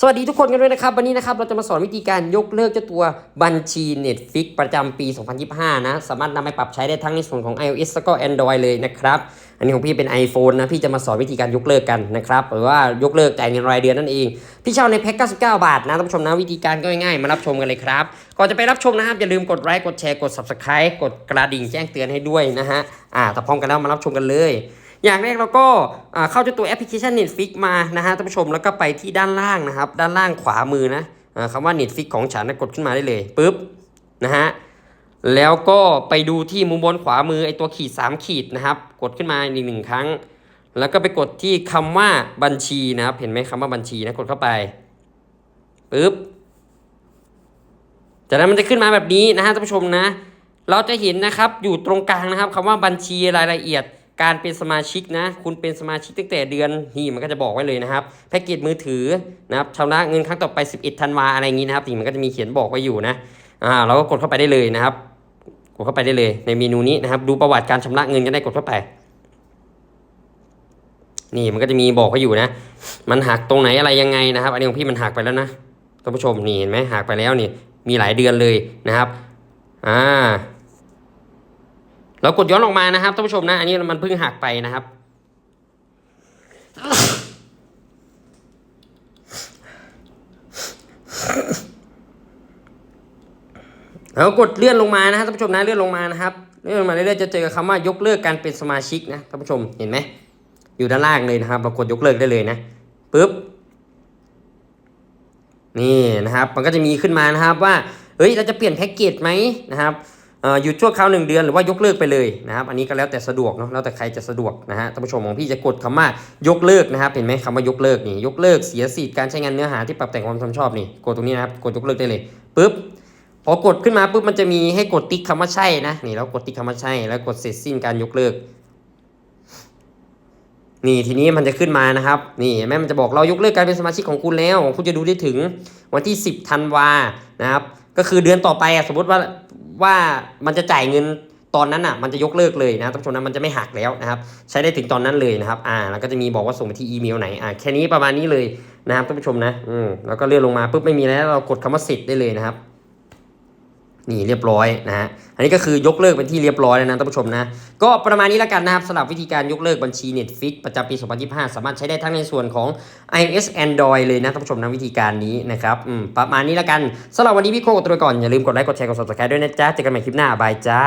สวัสดีทุกคนกันด้วยนะครับ วันนี้นะครับเราจะมาสอนวิธีการยกเลิกเจ้าตัวบัญชี Netflix ประจำปี 2025 นะ สามารถนำไปปรับใช้ได้ทั้งในส่วนของ iOS แล้วก็ Android เลยนะครับ อันนี้ของพี่เป็น iPhone นะ พี่จะมาสอนวิธีการยกเลิกกันนะครับ หรือว่ายกเลิกจ่ายเงินรายเดือนนั่นเอง พี่เช่าในแพ็ค 99 บาทนะท่านผู้ชมนะวิธีการก็ง่ายๆมารับชมกันเลยครับ ก่อนจะไปรับชมนะครับอย่าลืมกดไลค์กดแชร์กด Subscribe กดกระดิ่งแจ้งเตือนให้ด้วยนะฮะอ่าถ้าพร้อมกันแล้วมารับชมกันเลย อย่างแรกเราก็เข้าเจ้าตัวแอปพลิเคชัน Netflix มานะฮะท่านผู้ชมแล้วก็ไปที่ด้านล่างนะครับ ด้านล่างขวามือนะอ่าคำว่า Netflix ของฉันกดขึ้นมาได้เลยปุ๊บนะฮะแล้วก็ไปดูที่มุมบนขวามือไอตัวขีด 3 ขีดนะครับ กดขึ้นมาอีกหนึ่งครั้ง แล้วก็ไปกดที่คำว่าบัญชีนะครับ เห็นไหมคำว่าบัญชีนะกดเข้าไปปุ๊บจากนั้นมันจะขึ้นมาแบบนี้นะฮะท่านผู้ชมนะ เราจะเห็นนะครับอยู่ตรงกลางนะครับคำว่าบัญชีรายละเอียด การเป็นสมาชิกนะ คุณเป็นสมาชิกตั้งแต่เดือนนี่มันก็จะบอกไว้เลยนะครับ แพ็กเกจมือถือนะครับชำระเงินครั้งต่อไป 11ธันวาอะไรอย่างนี้นะครับนี่มันก็จะมีเขียนบอกไว้อยู่นะอ่าเราก็กดเข้าไปได้เลยนะครับ กดเข้าไปได้เลยในเมนูนี้นะครับ ดูประวัติการชำระเงินกันได้กดเข้าไป นี่มันก็จะมีบอกไว้อยู่นะ มันหักตรงไหนอะไรยังไงนะครับ อันนี้ของพี่มันหักไปแล้วนะท่านผู้ชมนี่เห็นไหมหักไปแล้วนี่มีหลายเดือนเลยนะครับ อ่า เรากดย้อนลงมานะครับท่านผู้ชมนะอันนี้มันเพิ่งหักไปนะครับ แล้วกดเลื่อนลงมานะครับท่านผู้ชมนะเลื่อนลงมานะครับเลื่อนลงมาเรื่อยๆจะเจอคำว่ายกเลิกการเป็นสมาชิกนะท่านผู้ชมเห็นไหมอยู่ด้านล่างเลยนะครับ เรากดยกเลิกได้เลยนะปุ๊บนี่นะครับ มันก็จะมีขึ้นมานะครับว่าเฮ้ยเราจะเปลี่ยนแพ็กเกจไหมนะครับ หยุดชั่วคราวหนึ่งเดือนหรือว่ายกเลิกไปเลยนะครับ อันนี้ก็แล้วแต่สะดวกเนาะแล้วแต่ใครจะสะดวกนะฮะท่านผู้ชมของพี่จะกดคำว่ายกเลิกนะครับเห็นไหมคำว่ายกเลิกนี่ยกเลิกเสียสิทธิ์การใช้งานเนื้อหาที่ปรับแต่งความชอบนี่กดตรงนี้นะครับกดยกเลิกได้เลยปุ๊บพอกดขึ้นมาปุ๊บมันจะมีให้กดติ๊กคำว่าใช่นะนี่แล้วกดติ๊กคำว่าใช่ แล้วกดเสร็จสิ้นการยกเลิก นี่ทีนี้มันจะขึ้นมานะครับ นี่เห็นไหมมันจะบอกเรายกเลิกการเป็นสมาชิกของคุณแล้วคุณจะดูได้ถึงวันที่ 10ธันวานะครับก็คือเดือนต่อไปอะสมมติว่า ว่ามันจะจ่ายเงินตอนนั้นอะมันจะยกเลิกเลยนะท่านผู้ชมนะมันจะไม่หักแล้วนะครับใช้ได้ถึงตอนนั้นเลยนะครับอ่าแล้วก็จะมีบอกว่าส่งไปที่อีเมลไหนอ่าแค่นี้ประมาณนี้เลยนะครับท่านผู้ชมนะอืมแล้วก็เลื่อนลงมาปุ๊บไม่มีแล้วเรากดคำว่าสิทธิ์ได้เลยนะครับ นี่เรียบร้อยนะฮะ อันนี้ก็คือยกเลิกเป็นที่เรียบร้อยแล้วนะท่านผู้ชมนะ ก็ประมาณนี้แล้วกันนะครับสำหรับวิธีการยกเลิกบัญชี Netflix ประจำปี 2025 สามารถใช้ได้ทั้งในส่วนของ iOS Android เลยนะท่านผู้ชมนะวิธีการนี้นะครับประมาณนี้แล้วกันสำหรับวันนี้พี่โคกตัวก่อนอย่าลืมกดไลค์กดแชร์กด subscribe ด้วยนะจ๊ะเจอกันใหม่คลิปหน้าบายจ้า